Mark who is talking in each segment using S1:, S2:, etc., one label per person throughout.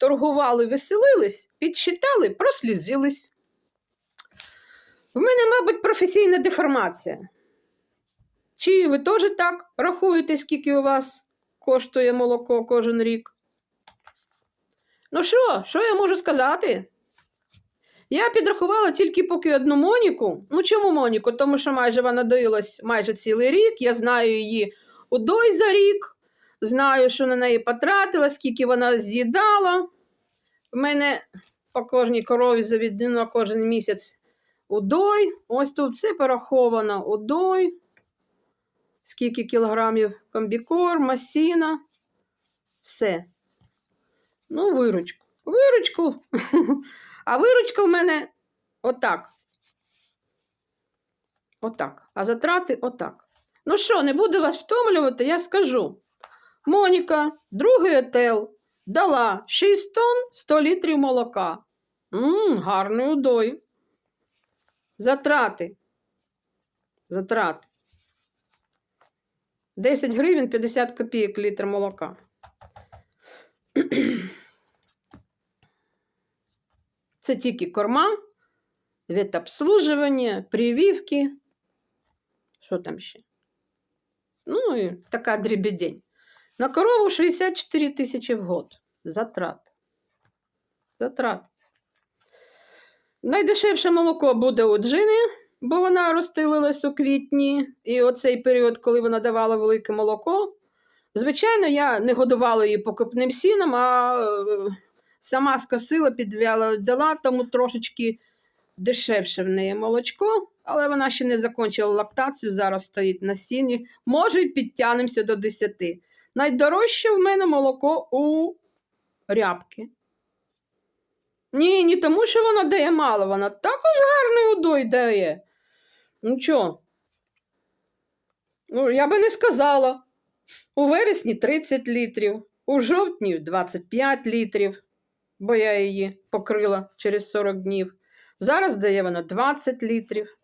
S1: торгували, веселились, підсчитали, прослізились. В мене, мабуть, професійна деформація. Чи ви теж так рахуєте, скільки у вас коштує молоко кожен рік? Ну що, що я можу сказати? Я підрахувала тільки поки одну Моніку. Ну чому Моніку? Тому що майже вона доїлась майже цілий рік. Я знаю її удой за рік, знаю, що на неї потратила, скільки вона з'їдала. В мене по кожній корові заведено кожен місяць удой. Ось тут все пораховано удой. Скільки кілограмів комбікорм, масіна. Все. Ну, виручку. Виручку. А виручка в мене отак. Отак. А затрати отак. Ну що, не буду вас втомлювати, я скажу. Моніка, другий отел, дала 6 тонн 100 літрів молока. Мм, гарний удой. Затрати. Затрати. 10 гривень 50 копійок літр молока. Це тільки корма, ветобслуживання, прививки. Що там ще? Ну і така дрібідень. На корову 64 тисячі в год. Затрат. Затрат. Найдешевше молоко буде у джини, бо вона розстелилась у квітні. І оцей період, коли вона давала велике молоко. Звичайно, я не годувала її покупним сіном, а е, сама скосила, підв'яла, дала, тому трошечки дешевше в неї молочко, але вона ще не закінчила лактацію, зараз стоїть на сіні. Може, підтягнемося до 10. Найдорожче в мене молоко у рябки. Ні, не тому, що вона дає мало, вона також гарний удой дає. Ну чо? Ну, я би не сказала. У вересні 30 літрів, у жовтні 25 літрів, бо я її покрила через 40 днів. Зараз дає вона 20 літрів.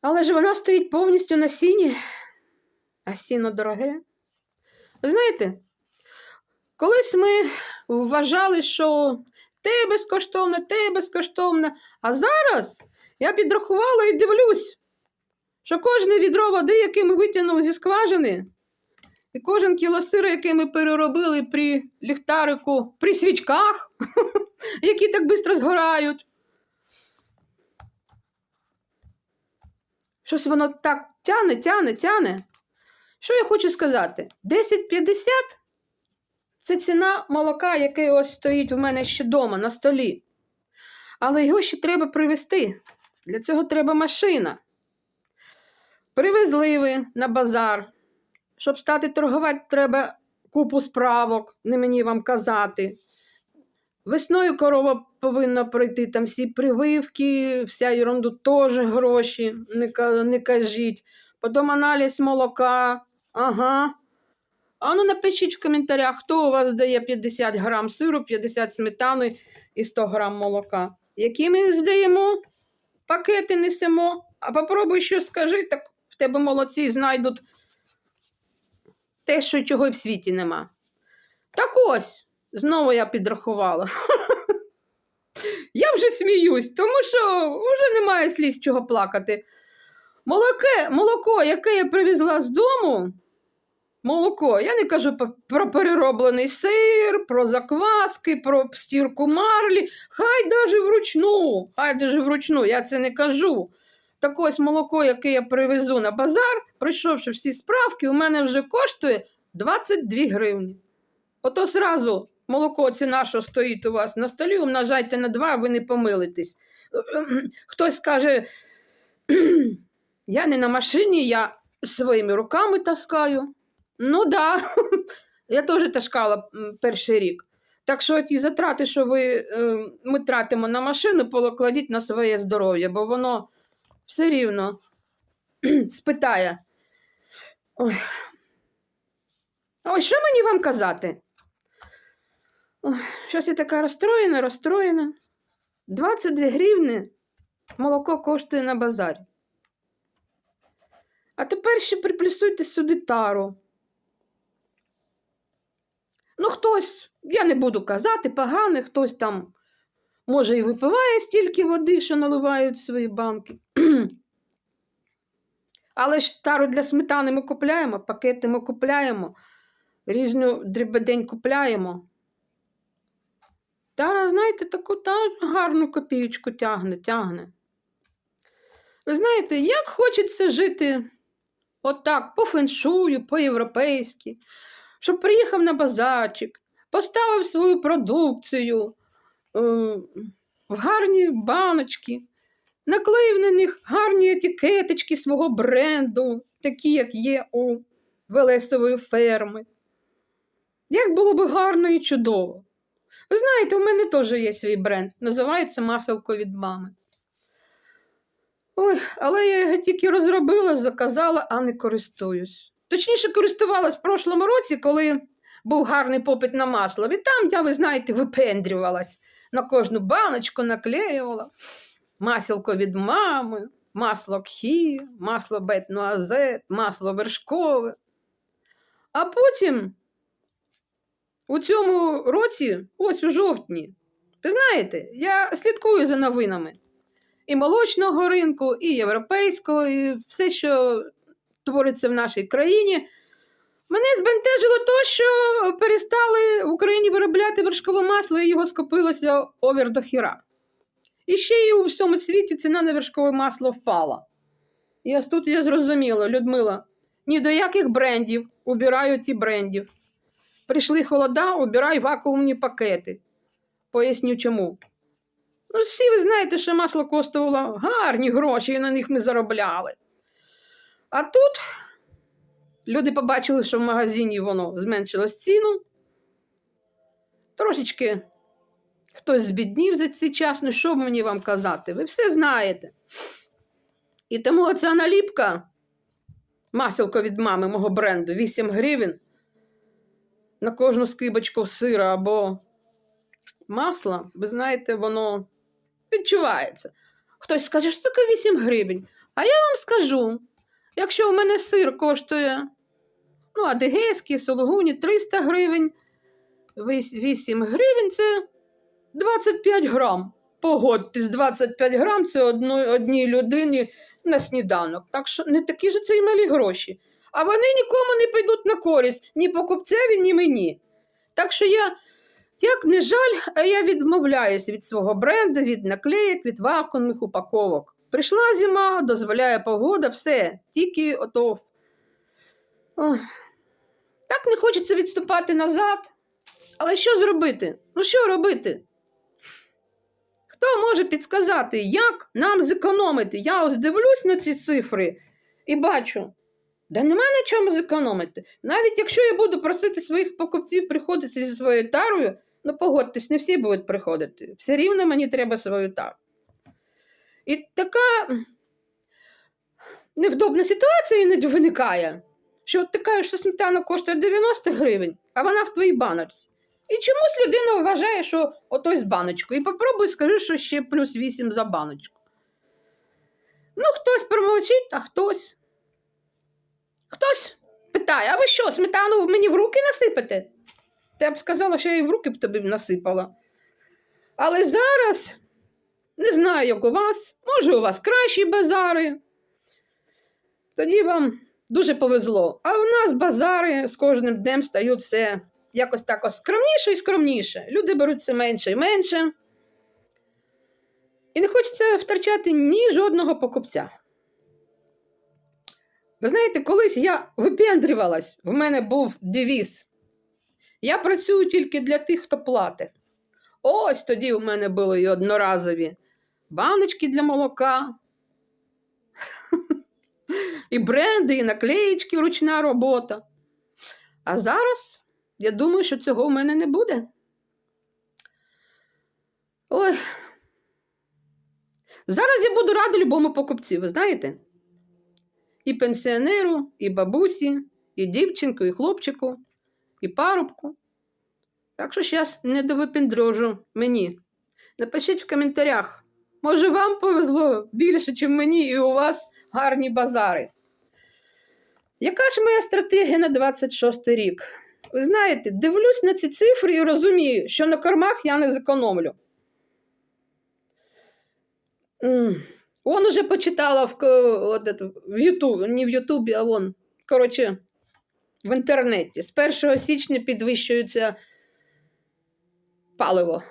S1: Але ж вона стоїть повністю на сіні, а сіно дороге. Знаєте, колись ми вважали, що те безкоштовне, те безкоштовне, а зараз я підрахувала і дивлюсь, що кожне відро води, яке ми витягнули зі скважини, і кожен кіло сиру, який ми переробили при ліхтарику, при свічках, які так швидко згорають. Щось воно так тяне, тяне, тяне. Що я хочу сказати? 10,50 це ціна молока, яке ось стоїть у мене ще вдома на столі. Але його ще треба привезти. Для цього треба машина. Привезли ви на базар. Щоб стати торгувати, треба купу справок, не мені вам казати. Весною корова повинна пройти там всі прививки, вся ерунду теж гроші, не, кажіть. Потім аналіз молока. Ага. А ну напишіть в коментарях, хто у вас дає 50 грам сиру, 50 сметани і 100 грам молока. Які ми здаємо? Пакети несемо. А попробуй що скажи, так в тебе молодці знайдуть те, що чого в світі нема. Так ось, знову я підрахувала. Я вже сміюсь, тому що вже немає сліз чого плакати. Молоке, молоко, яке я привезла з дому, молоко, я не кажу про перероблений сир, про закваски, про стірку марлі. Хай даже вручну, хай даже вручну, я це не кажу. Так ось молоко, яке я привезу на базар, пройшовши всі справки, у мене вже коштує 22 гривні. Ото сразу молоко ціна, що стоїть у вас на столі, умножайте на 2, ви не помилитесь. Хтось скаже, я не на машині, я своїми руками таскаю. Ну да, я теж таскала перший рік. Так що ті затрати, що ви, е, ми тратимо на машину, покладіть на своє здоров'я, бо воно все рівно спитає. Ой. Ой, що мені вам казати? Ой, щось я така розстроєна, розстроєна. 22 гривни молоко коштує на базарі. А тепер ще приплюсуйте сюди тару. Ну, хтось Я не буду казати, погане, хтось там може і випиває стільки води, що наливають свої банки. Але ж тару для сметани ми купляємо, пакети ми купляємо, різну дрібедень купляємо. Тара, знаєте, таку та гарну копієчку тягне, тягне. Ви знаєте, як хочеться жити отак, по феншую, по-європейськи, щоб приїхав на базарчик, поставив свою продукцію е, в гарні баночки, наклеїв на них гарні етикеточки свого бренду, такі, як є у Велесової ферми. Як було б гарно і чудово. Ви знаєте, у мене теж є свій бренд, називається Маселко від мами. Ой, але я його тільки розробила, заказала, а не користуюсь. Точніше, користувалась в прошлому році, коли був гарний попит на масло. І там я, ви знаєте, випендрювалась. На кожну баночку наклеювала. Маселко від мами, масло кхі, масло бетнуазет, масло вершкове. А потім у цьому році, ось у жовтні, ви знаєте, я слідкую за новинами і молочного ринку, і європейського, і все, що твориться в нашій країні. Мене збентежило то, що перестали в Україні виробляти вершкове масло, і його скопилося овер до хіра. І ще й у всьому світі ціна на вершкове масло впала. І ось тут я зрозуміла, Людмила, ні до яких брендів убираю ті брендів. Прийшли холода, убирай вакуумні пакети. Поясню чому. Ну, всі ви знаєте, що масло коштувало гарні гроші, і на них ми заробляли. А тут люди побачили, що в магазині воно зменшилось ціну. Трошечки хтось збіднів за цей час, ну що б мені вам казати? Ви все знаєте. І тому оця наліпка, маселко від мами мого бренду 8 гривень на кожну скибочку сира або масла, ви знаєте, воно відчувається. Хтось скаже, що таке 8 гривень. А я вам скажу, якщо у мене сир коштує, ну, адигейський, сологуні 300 гривень, 8 гривень це 25 грам. Погодьтесь, 25 грам це одної, одній людині на сніданок. Так що не такі ж це й малі гроші. А вони нікому не підуть на користь ні покупцеві, ні мені. Так що я, як не жаль, я відмовляюся від свого бренду, від наклеїк, від вакуумних упаковок. Прийшла зима, дозволяє погода, все, тільки ото. Ох. Так не хочеться відступати назад. Але що зробити? Ну що робити? Хто може підсказати, як нам зекономити? Я ось дивлюсь на ці цифри і бачу, да нема на чому зекономити. Навіть якщо я буду просити своїх покупців приходити зі своєю тарою, ну погодьтесь, не всі будуть приходити. Все рівно мені треба свою тару. І така невдобна ситуація іноді виникає, що от така, що сметана коштує 90 гривень, а вона в твоїй баночці. І чомусь людина вважає, що ото з баночкою. І попробуй скажи, що ще плюс 8 за баночку. Ну, хтось промовчить, а хтось. Хтось питає: а ви що, сметану мені в руки насипете? Та я б сказала, що я і в руки б тобі насипала. Але зараз не знаю, як у вас, може, у вас кращі базари. Тоді вам дуже повезло. А у нас базари з кожним днем стають все якось так скромніше і скромніше. Люди беруть все менше і менше. І не хочеться втрачати ні жодного покупця. Ви знаєте, колись я випендрювалась, в мене був девіз. Я працюю тільки для тих, хто платить. Ось тоді у мене були і одноразові баночки для молока, і бренди, і наклеїчки, ручна робота. А зараз я думаю, що цього в мене не буде. Ой. Зараз я буду рада любому покупцю, ви знаєте? І пенсіонеру, і бабусі, і дівчинку, і хлопчику, і парубку. Так що зараз не довипіндрожу мені. Напишіть в коментарях. Може, вам повезло більше, ніж мені, і у вас гарні базари. Яка ж моя стратегія на 26 рік? Ви знаєте, дивлюсь на ці цифри і розумію, що на кормах я не зекономлю. М, Вон уже почитала в, от в Ютубі, не в Ютубі, а вон, коротше, в інтернеті. З 1 січня підвищується паливо.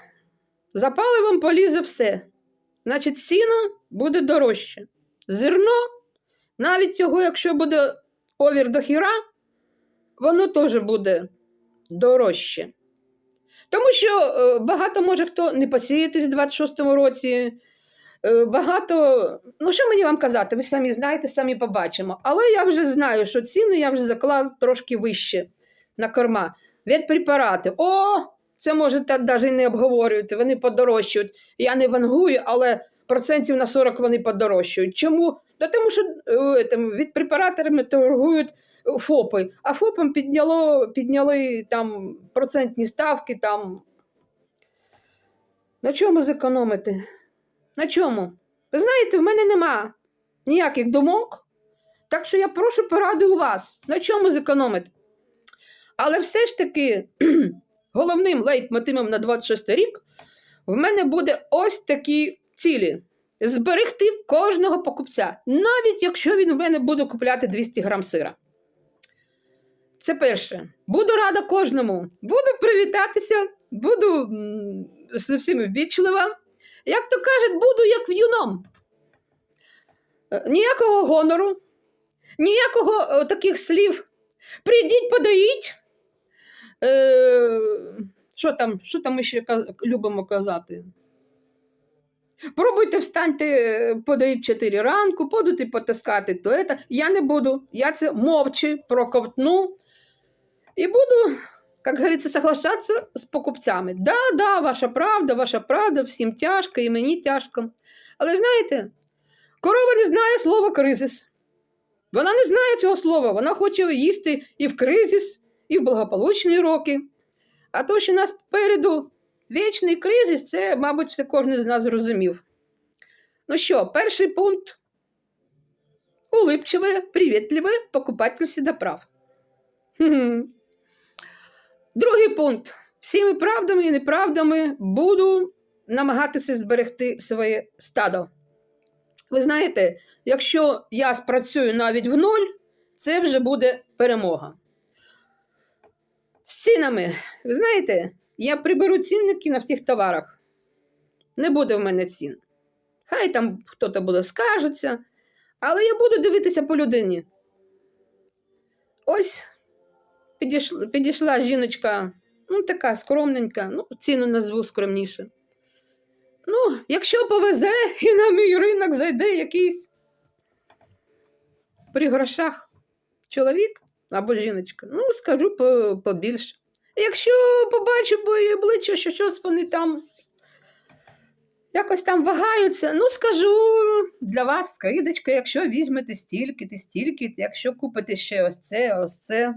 S1: За паливом полізе все. Значить, сіно буде дорожче. Зерно, навіть його, якщо буде овір до хіра, воно теж буде дорожче. Тому що е, багато може хто не посіятись в 26-му році. Е, Багато, ну що мені вам казати, ви самі знаєте, самі побачимо. Але я вже знаю, що ціни я вже заклав трошки вище на корма. Ветпрепарати. О, це може навіть не обговорювати, вони подорожчують. Я не вангую, але процентів на 40 вони подорожчують. Чому? Да тому що е, від препараторами торгують е, ФОПи, а ФОПам підняло, підняли там процентні ставки. Там. На чому зекономити? На чому? Ви знаєте, в мене нема ніяких думок, так що я прошу поради у вас, на чому зекономити. Але все ж таки головним лейтмотивом на 26 рік в мене буде ось такі цілі: зберегти кожного покупця, навіть якщо він в мене буде купляти 200 грам сира. Це перше. Буду рада кожному. Буду привітатися, буду з всіми ввічлива. Як то кажуть, буду як в юном. Е, Ніякого гонору, ніякого е, таких слів. Прийдіть, подаїть. Е, що там, що там ми ще любимо казати? Пробуйте встаньте, е, подають 4 ранку, будете потискати, то. Я не буду. Я це мовчи проковтну і буду, як говориться, соглашатися з покупцями. Да, да, ваша правда, ваша правда, всім тяжко, і мені тяжко. Але знаєте, корова не знає слова кризис. Вона не знає цього слова, вона хоче їсти і в кризис, і в благополучні роки. А то, що нас попереду вічний кризис, це, мабуть, все кожен з нас зрозумів. Ну що, перший пункт улипчиве, привітливе покупатель всегда Хм. Другий пункт. Всіми правдами і неправдами буду намагатися зберегти своє стадо. Ви знаєте, якщо я спрацюю навіть в нуль, це вже буде перемога. З цінами, ви знаєте, я приберу цінники на всіх товарах. Не буде в мене цін. Хай там хтось буде скажеться, але я буду дивитися по людині. Ось підійшла, підійшла жіночка, ну така скромненька, ну, ціну назву скромніше. Ну, якщо повезе і на мій ринок зайде якийсь при грошах чоловік або жіночка, ну, скажу по- побільше. Якщо побачу по її обличчю, що щось вони там якось там вагаються, ну скажу для вас скидочка, якщо візьмете стільки, то стільки, якщо купите ще ось це, ось це.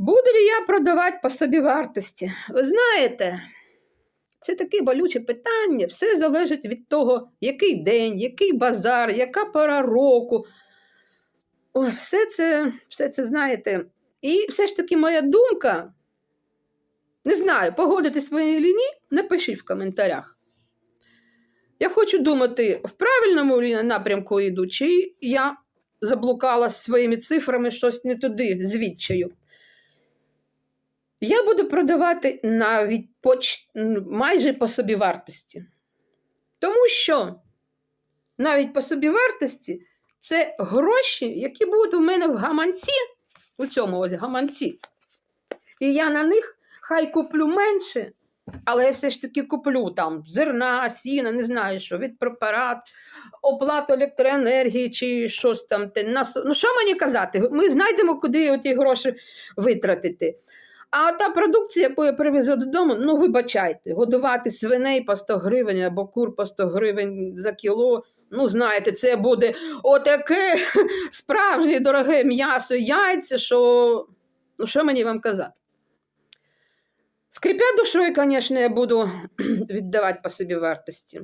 S1: Буду ли я продавати по собі вартості? Ви знаєте, це таке болюче питання. Все залежить від того, який день, який базар, яка пора року. Ой, все це, все це знаєте. І все ж таки моя думка, не знаю, погодитись свої ліні, напишіть в коментарях. Я хочу думати, в правильному напрямку йду, чи я заблукала своїми цифрами щось не туди, з відчаю. Я буду продавати навіть по, ч- м, майже по собівартості. Тому що навіть по собівартості це гроші, які будуть у мене в гаманці, у цьому ось гаманці. І я на них хай куплю менше, але я все ж таки куплю там зерна, сіна, не знаю що, від препарат, оплату електроенергії чи щось там. Ну, що мені казати? Ми знайдемо, куди ті гроші витратити. А та продукція, яку я привезу додому, ну вибачайте, годувати свиней по 100 гривень або кур по 100 гривень за кіло. Ну, знаєте, це буде отаке справжнє дороге м'ясо, яйця, що. Ну, що мені вам казати? Скрипя душою, звісно, я буду віддавати по собі вартості.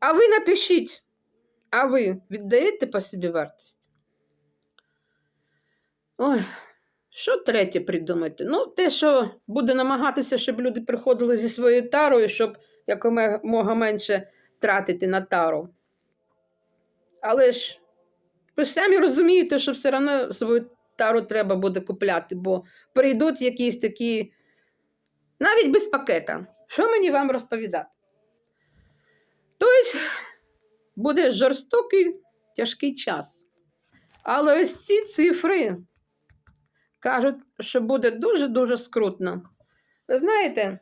S1: А ви напишіть, а ви віддаєте по собі вартості? Ой, що третє придумати? Ну, те, що буде намагатися, щоб люди приходили зі своєю тарою, щоб якомога менше тратити на тару. Але ж ви самі розумієте, що все одно свою тару треба буде купляти, бо прийдуть якісь такі, навіть без пакета. Що мені вам розповідати? Тобто буде жорстокий, тяжкий час. Але ось ці цифри кажуть, що буде дуже-дуже скрутно. Ви знаєте,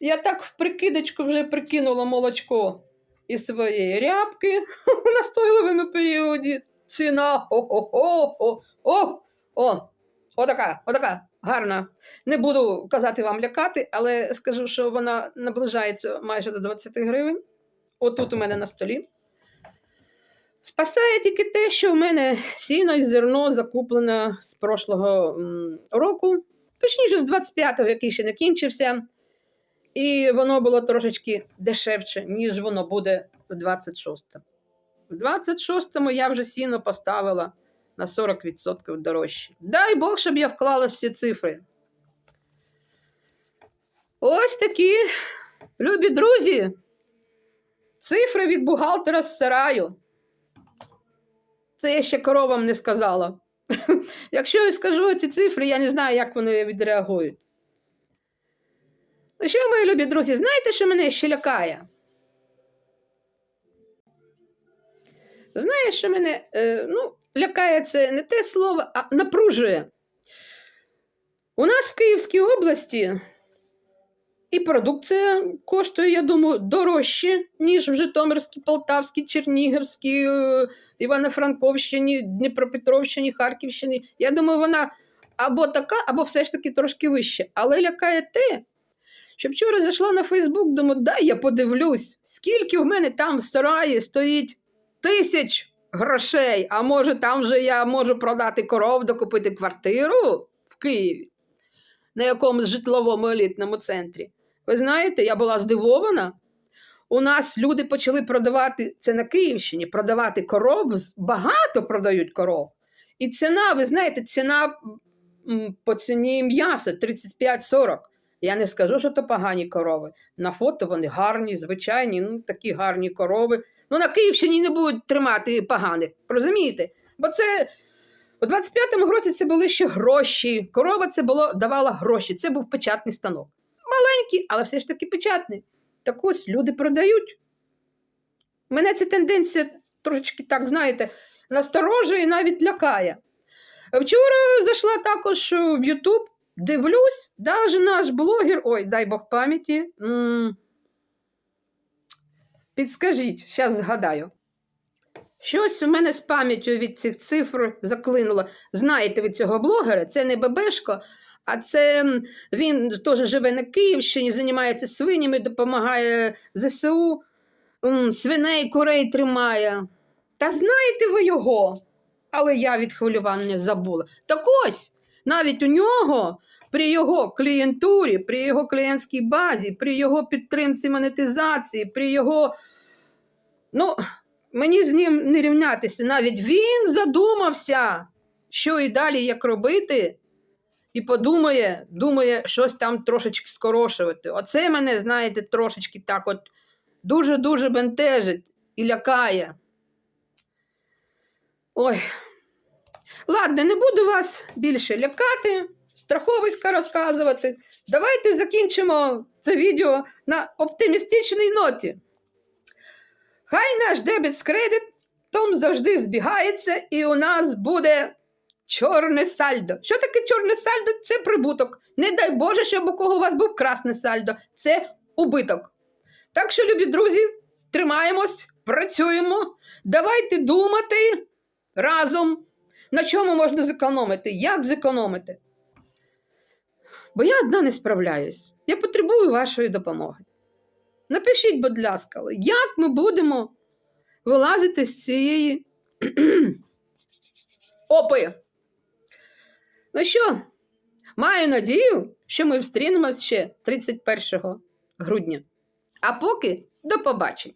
S1: я так в прикидочку вже прикинула молочко із своєї рябки в настойловому періоді. Ціна о-хо-хо-хо, о, о, отака, отака, гарна. Не буду казати вам лякати, але скажу, що вона наближається майже до 20 гривень. Отут у мене на столі. Спасає тільки те, що в мене сіно і зерно закуплено з прошлого року, точніше, з 25-го, який ще не кінчився. І воно було трошечки дешевше, ніж воно буде в 26-му. В 26-му я вже сіно поставила на 40% дорожче. Дай Бог, щоб я вклала всі цифри. Ось такі, любі друзі, цифри від бухгалтера з сараю. Це я ще коровам не сказала. Якщо я скажу ці цифри, я не знаю, як вони відреагують. Ну що, мої любі друзі, знаєте, що мене ще лякає? Знаєш, що мене е, ну, лякає це не те слово, а напружує. У нас в Київській області і продукція коштує, я думаю, дорожче, ніж в Житомирській, Полтавській, Чернігівській, е, Івано-Франковщині, Дніпропетровщині, Харківщині. Я думаю, вона або така, або все ж таки трошки вище. Але лякає те, що вчора зайшла на Фейсбук, думаю, дай я подивлюсь, скільки в мене там в сараї стоїть тисяч грошей, а може там вже я можу продати коров, докупити квартиру в Києві на якомусь житловому елітному центрі. Ви знаєте, я була здивована. У нас люди почали продавати це на Київщині, продавати коров, багато продають коров. І ціна, ви знаєте, ціна по ціні м'яса 35-40. Я не скажу, що то погані корови. На фото вони гарні, звичайні, ну такі гарні корови. Ну на Київщині не будуть тримати поганих, розумієте? Бо це у 25-му році це були ще гроші. Корова це було, давала гроші. Це був печатний станок. Маленький, але все ж таки печатний. Так ось люди продають. Мене ця тенденція трошечки, так, знаєте, насторожує і навіть лякає. Вчора зайшла також в Ютуб, дивлюсь, навіть наш блогер, ой, дай Бог пам'яті. Підскажіть, зараз згадаю. Щось у мене з пам'яттю від цих цифр заклинуло. Знаєте ви цього блогера? Це не Бебешко, а це він теж живе на Київщині, займається свинями, допомагає ЗСУ, свиней, курей тримає. Та знаєте ви його? Але я від хвилювання забула. Так ось, навіть у нього при його клієнтурі, при його клієнтській базі, при його підтримці монетизації, при його. Ну, мені з ним не рівнятися. Навіть він задумався, що і далі як робити, і подумає, думає, щось там трошечки скорошувати. Оце мене, знаєте, трошечки так от дуже-дуже бентежить і лякає. Ой. Ладно, не буду вас більше лякати, страховиська розказувати. Давайте закінчимо це відео на оптимістичній ноті. Хай наш дебет з кредитом завжди збігається, і у нас буде чорне сальдо. Що таке чорне сальдо? Це прибуток. Не дай Боже, щоб у кого у вас був красне сальдо. Це убиток. Так що, любі друзі, тримаємось, працюємо. Давайте думати разом, на чому можна зекономити, як зекономити. Бо я одна не справляюсь. Я потребую вашої допомоги. Напишіть, будь ласка, як ми будемо вилазити з цієї опи. Ну що, маю надію, що ми встрінемось ще 31 грудня. А поки до побачення.